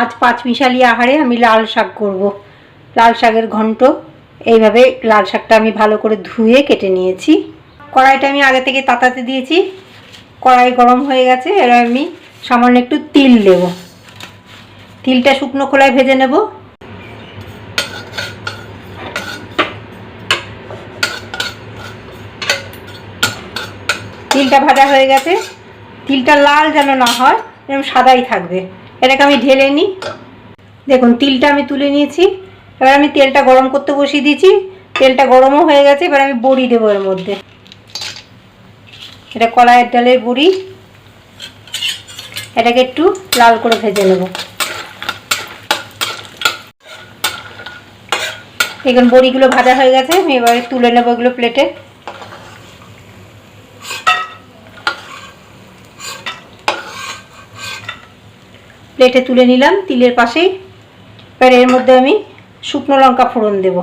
আজ পাঁচ মিশালি আহারে আমি লাল শাক করব। লাল শাকের ঘন্ট, এইভাবে লাল শাকটা আমি ভালো করে ধুয়ে কেটে নিয়েছি। কড়াইটা আমি আগে থেকে তাতাতে দিয়েছি। কড়াই গরম হয়ে গেছে, এবার আমি সামান্য একটু তিল দেব। তিলটা শুকনো খোলায় ভেজে নেব। তিলটা ভাজা হয়ে গেছে। তিলটা লাল যেন না হয় এরকম সাদাই থাকবে। এটাকে আমি ঢেলে নিই দেখুন, তিলটা আমি তুলে নিয়েছি। এবার আমি তেলটা গরম করতে বসিয়ে দিয়েছি। তেলটা গরমও হয়ে গেছে, এবার আমি বড়ি দেবো এর মধ্যে। এটা কলাইয়ের ডালের বড়ি। এটাকে একটু লাল করে ভেজে নেব। এখন বড়িগুলো ভাজা হয়ে গেছে, আমি এবারে তুলে নেব এগুলো প্লেটে প্লেটে তুলে নিলাম, তিলের পাশেই এবার এর মধ্যে আমি শুকনো লঙ্কা ফোড়ন দেব।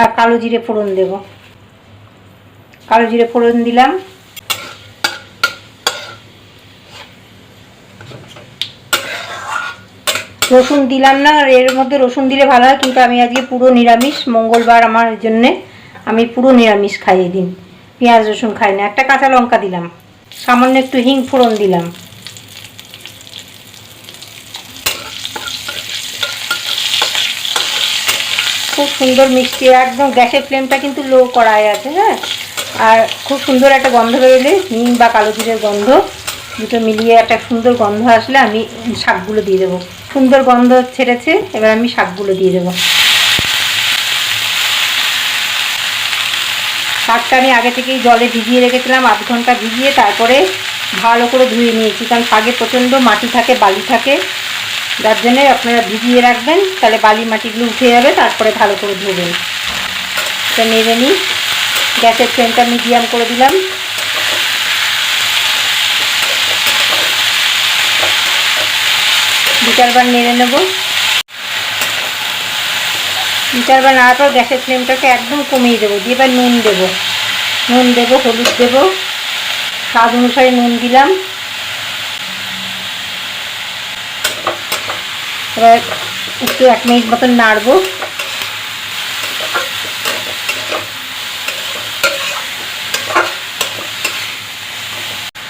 আর কালো জিরে ফোড়ন দেব। কালো জিরে ফোড়ন দিলাম। রসুন দিলাম না, আর এর মধ্যে রসুন দিলে ভালো হয়, কিন্তু আমি আজকে পুরো নিরামিষ। মঙ্গলবার আমার জন্যে আমি পুরো নিরামিষ খাই দিন। পেঁয়াজ, রসুন খাই না। একটা কাঁচা লঙ্কা দিলাম। সামান্য একটু হিং ফোড়ন দিলাম। খুব সুন্দর মিষ্টি, একদম গ্যাসের ফ্লেমটা কিন্তু লো করাই আছে হ্যাঁ? আর খুব সুন্দর একটা গন্ধ বেরোলে হিং বা কালো জিরের গন্ধ, দুটো মিলিয়ে একটা সুন্দর গন্ধ আসলে আমি শাকগুলো দিয়ে দেবো। সুন্দর গন্ধ ছেড়েছে, এবার আমি শাকগুলো দিয়ে দেবো। শাকটা আমি আগে থেকেই জলে ভিজিয়ে রেখেছিলাম, আধ ঘণ্টা ভিজিয়ে তারপরে ভালো করে ধুয়ে নিয়েছি। কারণ শাকে প্রচণ্ড মাটি থাকে, বালি থাকে, যার জন্যে আপনারা ভিজিয়ে রাখবেন, তাহলে বালি মাটিগুলো উঠে যাবে, তারপরে ভালো করে ধুবেন। এটা নেড়ে নিই, গ্যাসের ফ্লেমটা মিডিয়াম করে দিলাম। দু চারবার নেড়ে নেব। দু চারবার নাড়ার পর গ্যাসের ফ্লেমটাকে একদম কমিয়ে দেবো। দিয়ে এবার নুন দেবো। নুন দেবো, হলুদ দেবো। স্বাদ অনুসারে নুন দিলাম। এবার একটু এক মিনিট মতন নাড়বো।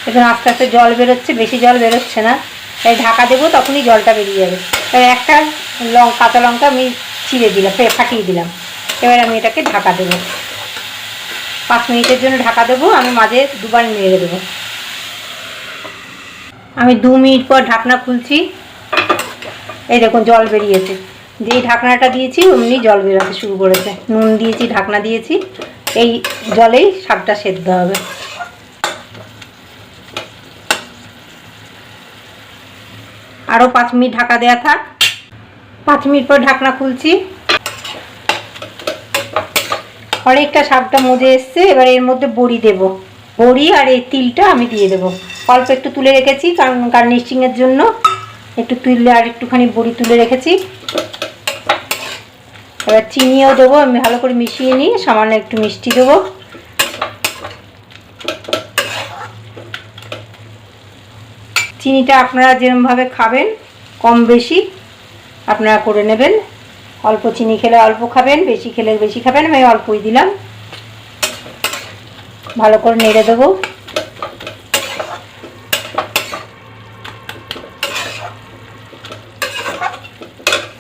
এখন আস্তে আস্তে জল বেরোচ্ছে, বেশি জল বেরোচ্ছে না। তাই ঢাকা দেবো, তখনই জলটা বেরিয়ে যাবে। তাই একটা লং কাঁচা লঙ্কা আমি চিড়ে দিলাম ফাটিয়ে দিলাম। এবার আমি এটাকে ঢাকা দেবো। পাঁচ মিনিটের জন্য ঢাকা দেবো, আমি মাঝে দুবার নেড়ে দেবো। আমি দু মিনিট পর ঢাকনা খুলছি। এই দেখুন, জল বেরিয়েছে। যেই ঢাকনাটা দিয়েছি, অমনি জল বেরোতে শুরু করেছে। নুন দিয়েছি, ঢাকনা দিয়েছি। এই জলেই শাকটা সেদ্ধ হবে। আরও পাঁচ মিনিট ঢাকা দেওয়া থাক। পাঁচ মিনিট পর ঢাকনা খুলছি। অনেকটা শাকটা মজে এসছে, এবার এর মধ্যে বড়ি দেব। বড়ি আর এই তিলটা আমি দিয়ে দেবো। অল্প একটু তুলে রেখেছি, কারণ গার্নিশিংয়ের জন্য একটু তুললে আর একটুখানি বড়ি তুলে রেখেছি। এবার চিনিও দেবো, আমি ভালো করে মিশিয়ে নিই সামান্য একটু মিষ্টি দেবো। চিনিটা আপনারা যেরমভাবে খাবেন, কম বেশি। আপনারা করে নেবেন। অল্প চিনি খেলে অল্প খাবেন, বেশি খেলে বেশি খাবেন। আমি অল্পই দিলাম। ভালো করে নেড়ে দেবো।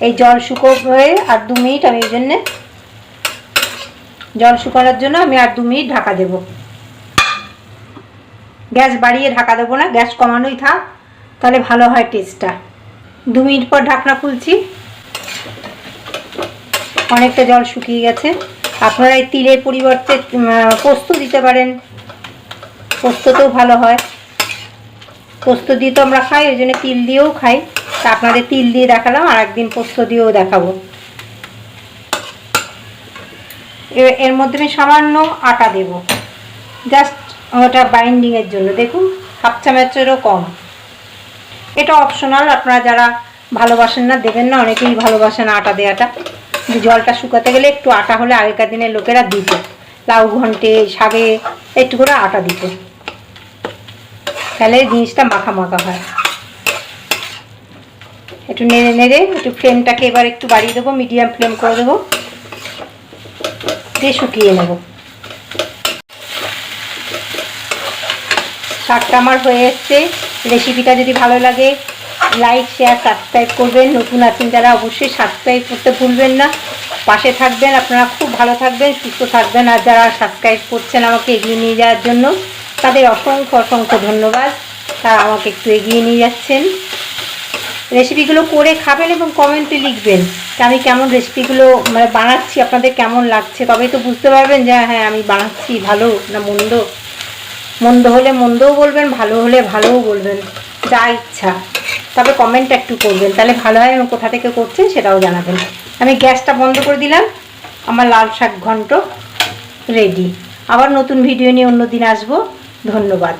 এই জল শুকো হয়ে আর দু মিনিট আমি এই জন্যে জল শুকানোর জন্য আমি আর দু মিনিট ঢাকা দেব। গ্যাস বাড়িয়ে ঢাকা দেবো না, গ্যাস কমানোই থাক। তাহলে ভালো হয় টেস্টটা দু মিনিট পর ঢাকনা খুলছি। অনেকটা জল শুকিয়ে গেছে। আপনারা এই তিলের পরিবর্তে পোস্ত দিতে পারেন। পোস্ততেও ভালো হয়। পোস্ত দিয়ে তো আমরা খাই, ওই জন্য তিল দিয়েও খাই। তা আপনাদের তিল দিয়ে দেখালাম, আর একদিন পোস্ত দিয়েও দেখাবো। এর মধ্যে আমি সামান্য আটা দেব। জাস্ট ওটা বাইন্ডিংয়ের জন্য। দেখুন, হাফ চামচেরও কম। এটা অপশনাল আপনারা যারা ভালোবাসেন না, দেবেন না, অনেকেই ভালোবাসেন আটা দেওয়াটা জলটা শুকাতে গেলে একটু আটা হলে আগেকার দিনের লোকেরা দিত। লাউ ঘন্টে, শাগে একটু করে আটা দিত। তাহলে জিনিসটা মাখা মাখা হয়। একটু নেড়ে নেড়ে, একটু ফ্লেমটাকে এবার একটু বাড়িয়ে দেবো মিডিয়াম ফ্লেম করে দেবো। দিয়ে শুকিয়ে নেব। শাকটা আমার হয়ে এসছে। রেসিপিটা যদি ভালো লাগে লাইক শেয়ার সাবস্ক্রাইব করবেন। নতুন আছেন যারা অবশ্যই সাবস্ক্রাইব করতে ভুলবেন না। পাশে থাকবেন, আপনারা খুব ভালো থাকবেন, সুস্থ থাকবেন। আর যারা সাবস্ক্রাইব করছেন আমাকে এগিয়ে নিয়ে যাওয়ার জন্য, তাদের অসংখ্য অসংখ্য ধন্যবাদ। তারা আমাকে একটু এগিয়ে নিয়ে যাচ্ছেন। রেসিপিগুলো করে খাবেন এবং কমেন্টে লিখবেন যে আমি কেমন রেসিপিগুলো মানে বানাচ্ছি, আপনাদের কেমন লাগছে? তবেই তো বুঝতে পারবেন যে হ্যাঁ আমি বানাচ্ছি ভালো না মন্দ। মন্দ হলে মন্দও বলবেন, ভালো হলে ভালোও বলবেন, যা ইচ্ছা। তবে কমেন্টটা একটু করবেন, তাহলে ভালো হয় এবং কোথা থেকে করছেন সেটাও জানাবেন। আমি গ্যাসটা বন্ধ করে দিলাম, আমার লাল শাক ঘন্ট রেডি। আবার নতুন ভিডিও নিয়ে অন্য দিন আসব। ধন্যবাদ।